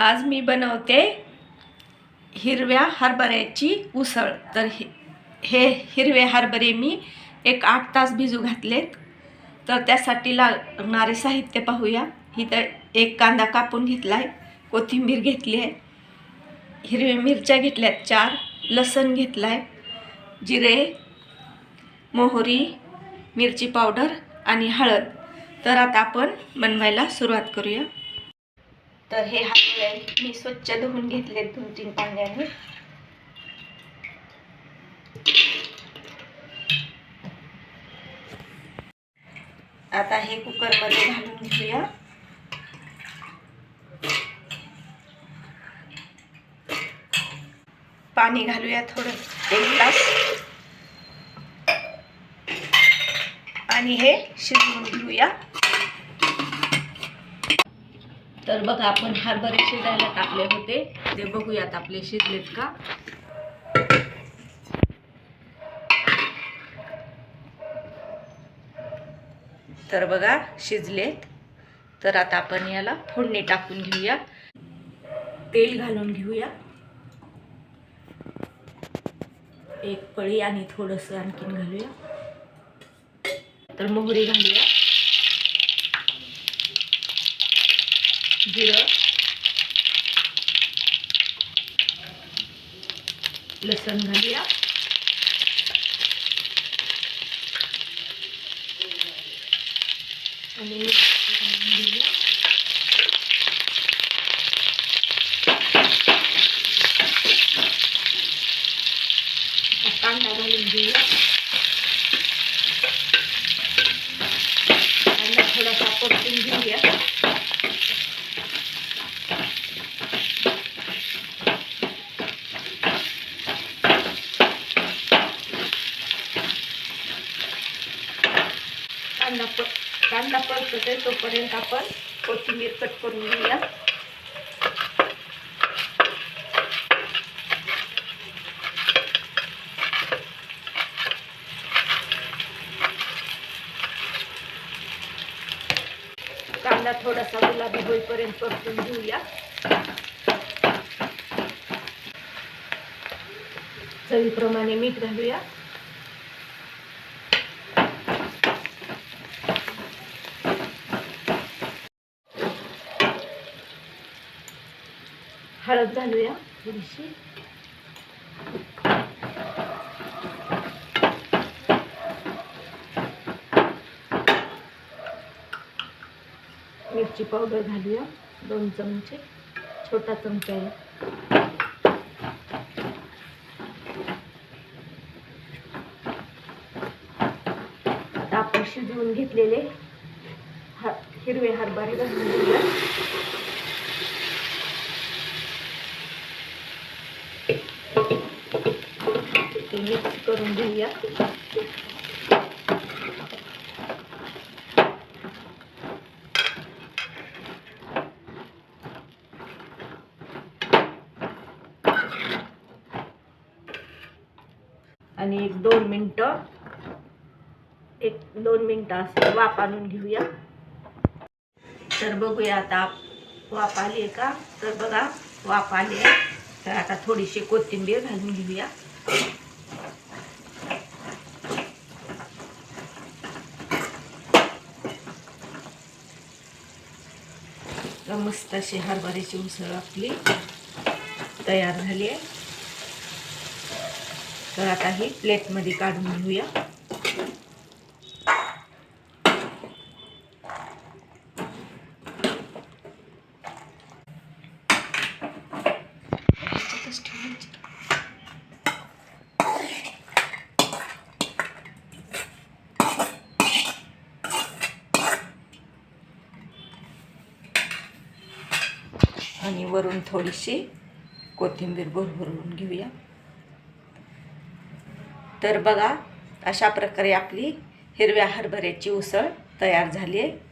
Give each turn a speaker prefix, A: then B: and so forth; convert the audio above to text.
A: आज मी बनवते हिरव्या हरभऱ्याची उसळ. तर हे हिरवे हरभरे मी एक आठ तास भिजू घातलेत. तर त्यासाठी लागणारे साहित्य पाहूया. इथं एक कांदा कापून घेतला आहे कोथिंबीर घेतली आहे हिरव्या मिरच्या घेतल्यात चार लसण घेतला आहे जिरे मोहरी मिरची पावडर आणि हळद. तर आता आपण बनवायला सुरुवात करूया. तर हे हात मी स्वच्छ धुवून घेतले दोन तीन पाण्याने आता हे कुकरमध्ये घालून घेऊया. पाणी घालूया थोडं एक तास. आणि हे शिजवून घेऊया. तर बघा आपण हरभरे शिजायला टाकले होते. ते बघूयात आपले शिजलेत का? तर बघा शिजलेत. तर आता आपण याला फोडणी टाकून घेऊया तेल घालून घेऊया एक पळी आणि थोडंसं आणखीन घालूया तर मोहरी घालूया जिरं. लसण घालूया. आणि कांदा घालून घेऊया कांदा थोडासा परतून घेऊया कांदा प कांदा परतते तोपर्यंत आपण कोथिंबीर कट करून घेऊया. कांदा थोडासा गुलाबी होईपर्यंत परतून घेऊया. चवीप्रमाणे मीठ घालूया. हळद घालूया थोडीशी. मिरची पावडर घालूया दोन चमचे छोटा चमचा आहे. आता आपण शिजवून घेतलेले हा हिरवे हरभरे घालून घेऊया ते मिक्स करून घेऊया. आणि एक दोन मिनटं एक दोन मिनटं असं वाफ आणून घेऊया. तर बघूया आता वाफ आली आहे का? तर बघा वाफ आली आहे तर आता थोडीशी कोथिंबीर घालून घेऊया. तर मस्त अशी हरभऱ्याची उसळ आपली तयार झाली आहे. तर आता ही प्लेटमध्ये काढून घेऊया. आणि वरून थोडीशी कोथिंबीर भरभरून घेऊया. तर बघा अशा प्रकारे आपली हिरव्या हरभऱ्याची उसळ तयार झाली आहे.